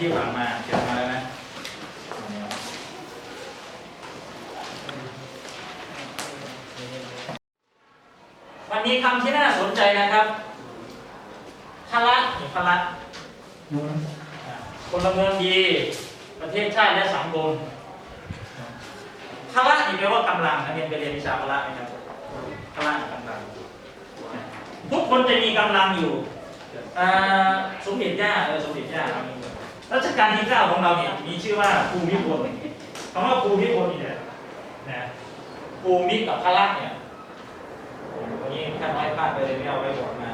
ที่ผ่านมาเขียนมาแล้วนะวันนี้คำที่น่าสนใจนะครับพละนี่พละอ่าพลเมืองดี ประเทศชาติและสังคมพละนี่แปลว่ากำลังนักเรียนไปเรียนวิชาพละไหมครับพละกำลังทุกคนจะมีกำลังอยู่สมเด็จย่าเออสมเด็จย่าเรามี รัชกาลที่เก้าของเราเนี่ยมีชื่อว่าภูมิพลคำว่าภูมิพลเนี่แหละนะภูมิกับพละเนี่ยวันนี้แค่น้อยพลาดไปเลยไม่เอาไปบอกมา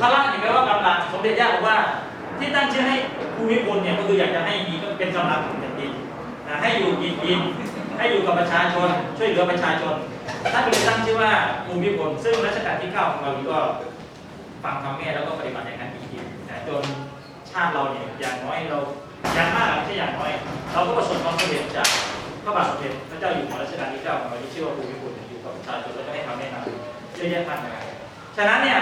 พละนี่แปลว่ากำลังสมเด็จย่าบอกว่า ที่ตั้งชื่อให้ภูมิพลเนี่ยก็คืออยากจะให้มีเป็นกำลังของแผ่นดินนะให้อยู่กินกินให้อยู่กับประชาชน ช่วยเหลือประชาชนท่านก็เลยตั้งชื่อว่าภูมิพลซึ่งรัชกาลที่เก้าของเรานี่ก็ฟังคำแม่แล้วก็ปฏิบัติอย่างนั้นจริงๆนะจน ชาติเราเนี่ยอย่างน้อยเราอย่างมากไม่ใช่อย่างน้อย เราก็ประสบความสำเร็จจากพระบาทสมเด็จพระเจ้าอยู่หัวรัชกาลที่เก้าของเราที่ชื่อว่าภูมิพลอยู่กับประชาชนแล้วก็ให้คำแนะนำเยอะแยะมากมายฉะนั้นเนี่ย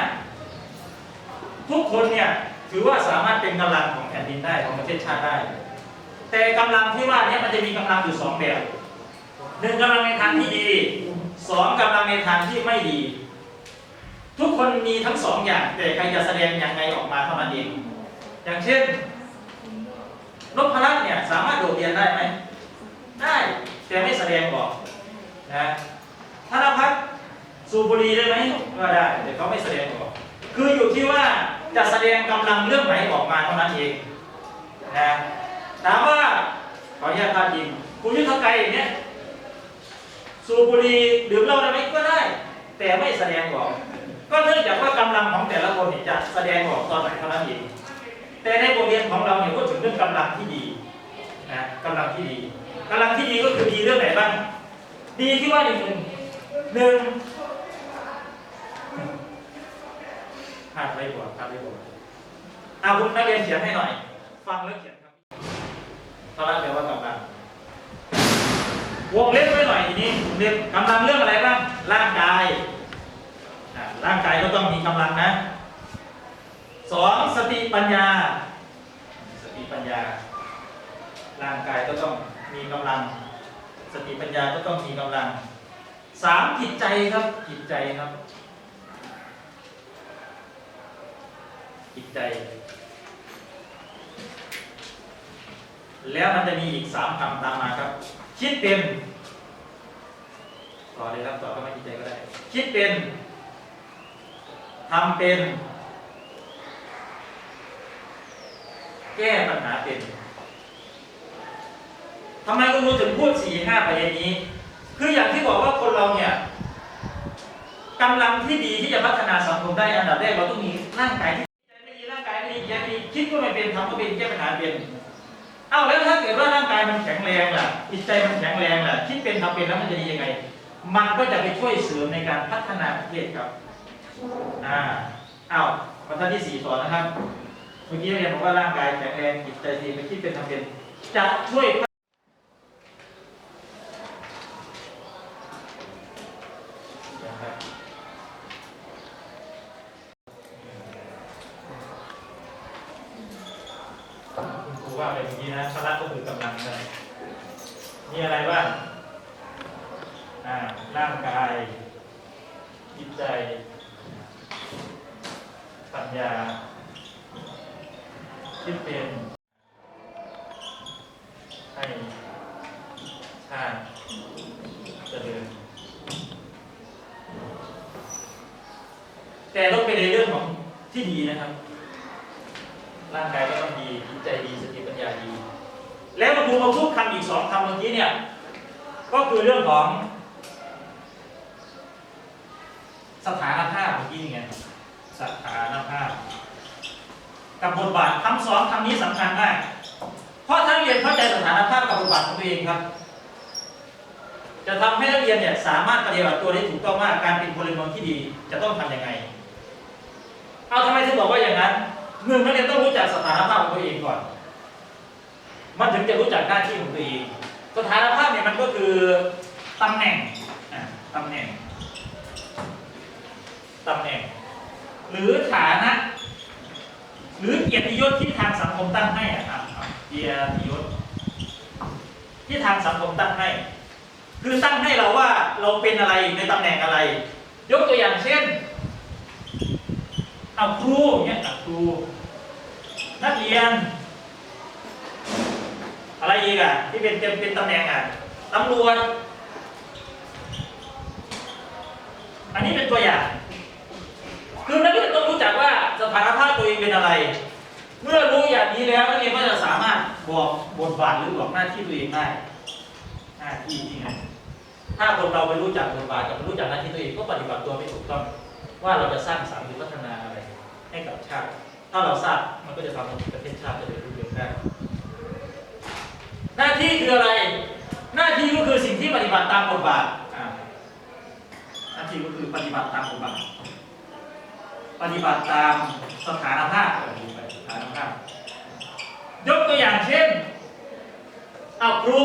ทุกคนเนี่ยถือว่าสามารถเป็นกำลังของแผ่นดินได้ของประเทศชาติได้ แต่กำลังที่ว่านี้มันจะมีกำลังอยู่สองแบบหนึ่งกำลังในทางที่ดีสองกำลังในทางที่ไม่ดี ทุกคนมีทั้งสองอย่างแต่ใครจะแสดงอย่างไรออกมาเท่านั้นเอง อย่างเช่นนพรัตน์เนี่ยสามารถโดดเรียนได้ไหม ได้แต่ไม่แสดงออกนะธนพัฒน์สูบบุหรี่ได้ไหมก็ได้แต่เขาไม่แสดงออก คืออยู่ที่ว่าจะแสดงกำลังเรื่องไหนออกมาเท่านั้นเองนะถามว่าขออนุญาตพาดพิงคุณยุทธไกรอย่างเนี้ยสูบบุหรี่ดื่มเหล้าได้ไหมก็ได้ แต่ไม่แสดงออก ก็เนื่องจากว่ากำลังของแต่ละคนจะแสดงออกตอนไหนเท่านั้นเอง แต่ในบทเรียนของเราเนี่ยก็ถึงเรื่องกำลังที่ดีนะกำลังที่ดีกำลังที่ดีก็คือดีเรื่องไหนบ้างดีที่ว่าหนึ่งหนึ่งพลาดไม่บวกพลาดไม่บวกเอาคุณนักเรียนเขียนให้หน่อย ฟังแล้วเขียนครับตอนแรกแปลว่ากำลังวงเล็บไว้หน่อยทีนี้วงเล็บกำลังเรื่องอะไรบ้างร่างกายร่างกายก็ต้องมีกำลังนะ สองสติปัญญา สติปัญญา ร่างกายก็ต้องมีกำลัง สติปัญญาก็ต้องมีกำลังสามจิตใจครับจิตใจครับจิตใจ แล้วมันจะมีอีกสามคำตามมาครับ คิดเป็นต่อเลยครับต่อก็ไม่จิตใจก็ได้ คิดเป็นทำเป็น แก้ปัญหาเป็นทำไมคุณครูถึงพูดสี่ห้าประเด็นนี้ คืออย่างที่บอกว่าคนเราเนี่ยกำลังที่ดีที่จะพัฒนาสังคมได้อันดับแรกเราต้องมีร่างกายที่ใจไม่ดีร่างกายไม่ดีใจไม่ดีคิดก็ไม่เป็นทำก็เป็นแก้ปัญหาเป็นเอ้าแล้วถ้าเกิดว่าร่างกายมันแข็งแรงล่ะจิตใจมันแข็งแรงล่ะคิดเป็นทำเป็นแล้วมันจะดียังไง มันก็จะไปช่วยเสริมในการพัฒนาประเทศครับอ่าเอ้าบรรทัดที่สี่ต่อนะครับ มื่อกี้เรียนบอกว่าร่างกายแข็งแรงจิตใจดีไปคิดเป็นทำเป็นจะช่วยครับคุณครูว่าเป็นอย่างนี้นะพละก็คือกำลังนะมีอะไรบ้างอ่าร่างกายจิตใจปัญญา คิดเป็นให้ชาติเจริญแต่ต้องเป็นในเรื่องของที่ดีนะครับ ร่างกายก็ต้องดีจิตใจดีสติปัญญาดี แล้วมาดูมาพูดคำอีกสองคำเมื่อกี้เนี่ย ก็คือเรื่องของ สถานภาพเมื่อกี้ไงสถานภาพ กับบทบาทคำสองคำนี้สำคัญมาก เพราะถ้านเรียนเข้าใจสถานภาพกับบทบาทของตัวเองครับ จะทำให้นักเรียนเนี่ยสามารถปฏิบัติตัวได้ถูกต้องว่าการเป็นพลเมืองที่ดีจะต้องทำยังไง เอาทำไมถึงบอกว่าอย่างนั้นหนึ่งนักเรียนต้องรู้จักสถานภาพของตัวเองก่อน มันถึงจะรู้จักหน้าที่ของตัวเอง สถานภาพเนี่ยมันก็คือตำแหน่งตำแหน่งตำแหน่ง หรือฐานะ หรือเกียรติยศที่ทางสังคมตั้งให้อะครับเกียรติยศที่ทางสังคมตั้งให้ คือตั้งให้เราว่าเราเป็นอะไรในตำแหน่งอะไร ยกตัวอย่างเช่นเอาครูเนี่ยเอาครู นักเรียน อะไรอีกอะที่เป็นเป็นเป็นตำแหน่งอะตำรวจอันนี้เป็นตัวอย่าง คือนักเรียนต้องรู้จักว่า ถานภาพตัวเองเป็นอะไร เมื่อรู้อย่างนี้แล้วนักเรียนก็จะสามารถบอกบทบาทหรือบอกหน้าที่ตัวเองได้หน้าที่ที่ไงถ้าคนเราไม่รู้จักบทบาทกับไม่รู้จักหน้าที่ตัวเองก็ปฏิบัติตัวไม่ถูกต้องว่าเราจะสร้างสรรค์หรือพัฒนาอะไร ให้กับชาติ ถ้าเราทราบมันก็จะทำให้ประเทศชาติเจริญรุ่งเรืองได้หน้าที่คืออะไร หน้าที่ก็คือสิ่งที่ปฏิบัติตามบทบาทอ่าหน้าที่ก็คือปฏิบัติตามบทบาท ปฏิบัติตามสถานภาพเออสถานภาพ ยกตัวอย่างเช่นเอาครู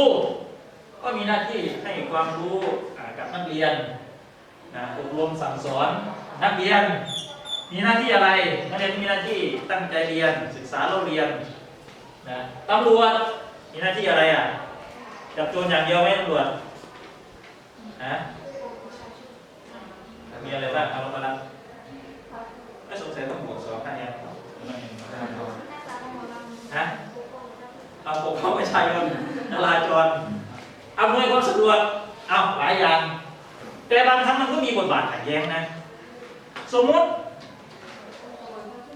ก็มีหน้าที่ให้ความรู้กับนักเรียนนะอบรมสั่งสอนนักเรียน มีหน้าที่อะไร นักเรียนมีหน้าที่ตั้งใจเรียนศึกษาเราเรียนนะตำรวจมีหน้าที่อะไรอะจับโจรอย่างเดียวไหมตำรวจฮะมีอะไรบ้างเอาลงมาละไม่สงสัยต้องบวกสองคะแนนฮะเอาปกเข้าไม่ใช่ครับนราจรอำนวยความสะดวกเอาหลายอย่าง แต่บางครั้งมันก็มี บทบาทขัดแย้งนะ สมมติ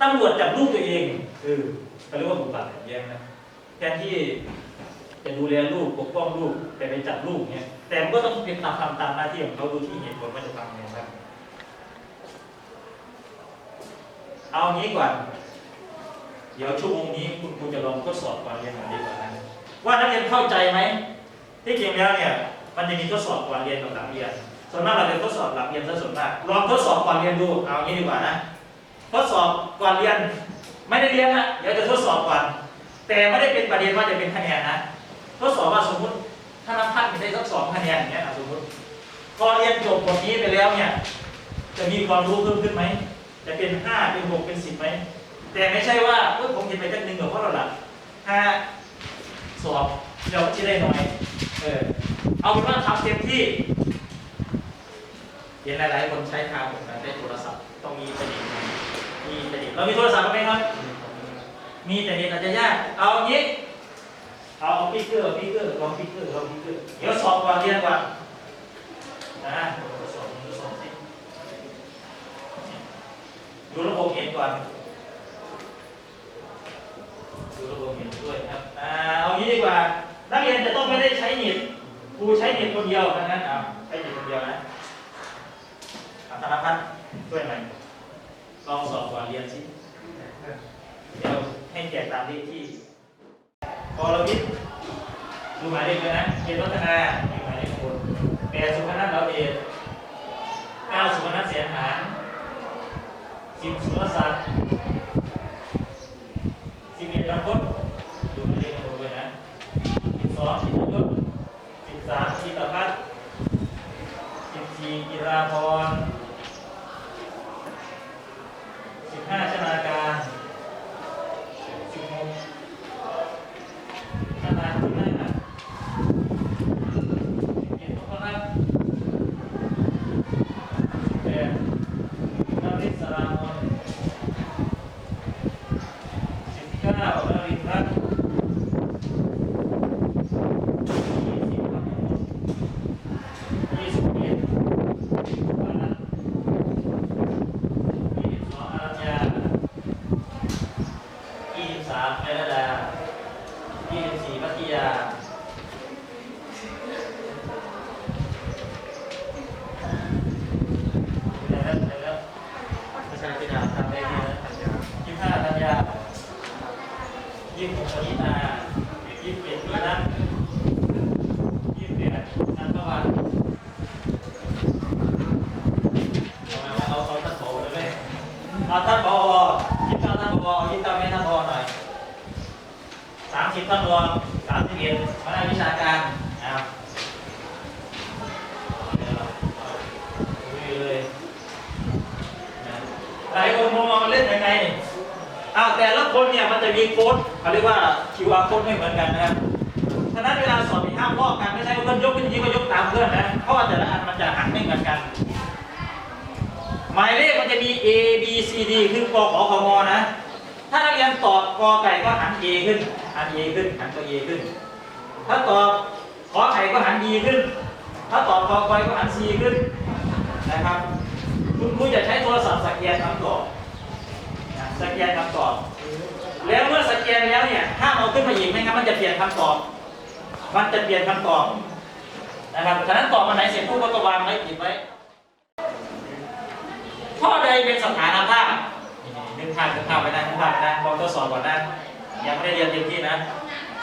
ตำรวจจับลูกตัวเองเออเขาเรียกว่าบทบาทขัดแย้งนะแทนที่จะดูแลลูกปกป้องลูกแต่ไปจับลูกเนี่ยแต่มันก็ต้องเป็นตามทำตามหน้าที่ของเขาดูที่เหตุผลว่าจะทำยังไงครับเอางี้ก่อนเดี๋ยวชั่วโมงนี้คุณครูจะลองทดสอบก่อนเรียนก่อนดีกว่านะว่านักเรียนเข้าใจไหมที่จริงแล้วเนี่ยมันจะมีทดสอบก่อนเรียนกับหลังเรียน ส่วนมากเราจะทดสอบหลังเรียนซะส่วนมากลองทดสอบก่อนเรียนดูเอางี้ดีกว่านะทดสอบก่อนเรียน ไม่ได้เรียนนะเดี๋ยวจะทดสอบก่อนแต่ไม่ได้เป็นประเด็นว่าจะเป็นคะแนนนะทดสอบว่าสมมติถ้านับพัฒน์ได้สักสองคะแนนอย่างเงี้ยอะสมมติพอเรียนจบบทนี้ไปแล้วเนี่ยจะมีความรู้เพิ่มขึ้นไหมจะเป็นห้าเป็นหกเป็นสิบไหมแต่ไม่ใช่ว่าเออผมเห็นไปจักหนึ่งกับเพราะเราหลักถ้าสอบเดี๋ยวจะได้น้อยเออเอาเป็นว่าทำเต็มที่ ห็นหลายๆคนใช้ทางแบบนั้นได้โทรศัพท์ต้องมีประเด็นมีประเด็นเรามีโทรศัพท์ไหมครับ มีแต่เน็ตอาจจะยาก เอาอย่างนี้ เอาพิกเกอร์พิกเกอร์ลองพิกเกอร์ลองพิกเกอร์เดี๋ยวสอบก่อนเรียนก่อนนะสอบสอบสิดูระบบเห็นก่อนดูระบบเห็นด้วยครับอ่าเอางี้ดีกว่า นักเรียนจะต้องไม่ได้ใช้เน็ตครูใช้เน็ตคนเดียวดังนั้นเอาใช้เน็ตคนเดียวนะ ธนพัฒน์ช่วยหน่อยลองสอบก่อนเรียนสิเดี๋ยวให้แจกตามเลขที่พอเราพิษดูหมายเลขเลยนะเกียรติวัฒนามีหมายเลขคนแปดสุพนัทเราเอกเก้าสุพนัทเสียหารสิบสุรศักดิ์สิบเอ็ดลำพดดูหมายเลขคนด้วยนะสิบสองสิบยศสิบสามสิตพัฒน์สิบสี่กิราพรสิบห้าชนาการ สิบหกขนาดที่ห้าเจ็ดพนักแปดนาริสรามนสิบเก้านาริพัฒน์ยี่สิบพัฒน์ยี่สิบเอ็ดปานัทยี่สิบสองอารัญญา ยี่สิบสามเมรดายี่สิบสี่พัทยาเดี๋ยวแล้วเดี๋ยวแล้วไม่ใช่ที่ดาวทำได้ดีนะยี่สิบห้าธัญญา ยี่สิบหกปณิตายี่สิบเอ็ดมีนัทยี่สิบแปดนันทวันเอาเอาเอาท่านผอเลยไหมเอาท่านผอยิ้มตาท่านผอยิ้มตาแม่ท่านผอหน่อยสามสิบท่านรอสามสิบเอ็ดคณะวิชาการนะครับเดี๋ยวเราคุยเลยนะหลายคนมองว่ามันเล่นยังไง อ้าวแต่ละคนเนี่ยมันจะมีโค้ดเขาเรียกว่า QR โค้ดไม่เหมือนกันนะครับฉะนั้นเวลาสอบมีห้ามลอกกันไม่ใช่ว่าเพื่อนยกขึ้นนี้ก็ยกตามเพื่อนนะเพราะว่าแต่ละอันมันจะหันไม่เหมือนกัน หมายเลขมันจะมี A B C D คือกขอขมนะ ถ้านักเรียนตอบกอไก่ก็หัน A ขึ้นหัน A ขึ้นหันตัว A ขึ้น ถ้าตอบขอไข่ก็หัน D ขึ้น ถ้าตอบกอไก่ก็หัน C ขึ้นนะครับ คุณครูจะใช้โทรศัพท์สแกนคำตอบ สแกนคำตอบ แล้วเมื่อสแกนแล้วเนี่ยห้ามเอาขึ้นมาอีกไม่งั้นมันจะเปลี่ยนคำตอบ มันจะเปลี่ยนคำตอบนะครับฉะนั้นตอบมาไหนเสร็จปุ๊บก็ต้องวางไว้ปิดไว้ข้อใดเป็นสถานภาพนึกภาพนึกภาพไปนะนึกภาพไปนะลองทดสอบก่อนนะยังไม่ได้เรียนเต็มที่นะ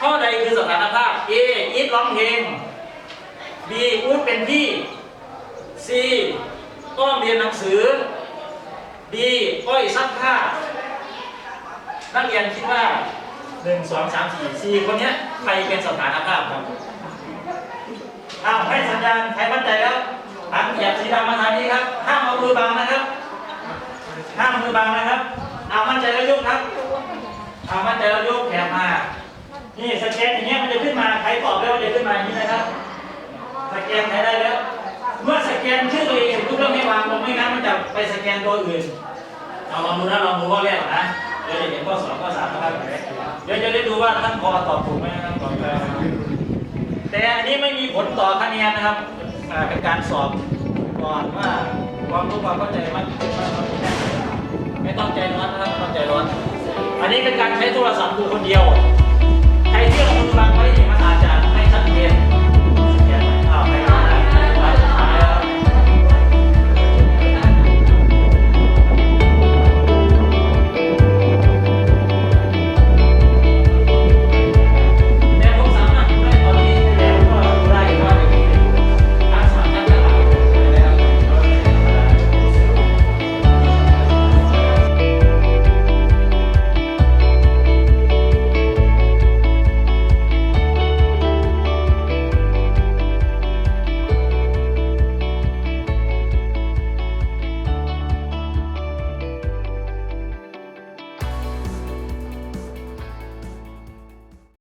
ข้อใดคือสถานภาพ A อีทร้องเพลง B อูดเป็นพี่ C อ้อมเรียนหนังสือ D อ้อยซักผ้า นักเรียนคิดว่า1 2 3 4 4คนเนี้ยใครเป็นสถานภาพครับอ้าวให้สัญญาณใครมั่นใจแล้วหันเหยียบสีดำมาทางนี้ครับ ห้ามเอามือบังนะครับ ห้ามมือบังนะครับเอามั่นใจแล้วยกครับเอามั่นใจแล้วยกแขนมา นี่สแกนอย่างเงี้ยมันจะขึ้นมา ใครตอบแล้วมันจะขึ้นมาอย่างนี้นะครับ สแกนใครได้แล้ว เมื่อสแกนชื่อตัวเองเสร็จปุ๊บแล้วไม่วางลงไม่งั้นมันจะไปสแกนตัวอื่นเอาลองดูนะลองดูข้อแรกก่อนนะ เดี๋ยวจะเห็นข้อสองข้อสามนะครับเดี๋ยวจะได้ดูว่าท่านพอตอบถูกไหมนะครับตอบไปนครับแต่อันนี้ไม่มีผลต่อคะแนนนะครับเป็นการสอบก่อนว่าความรู้ความเข้าใจมันไม่ต้องใจร้อนนะครับไม่ต้องใจร้อน อันนี้เป็นการใช้โทรศัพท์ดูคนเดียว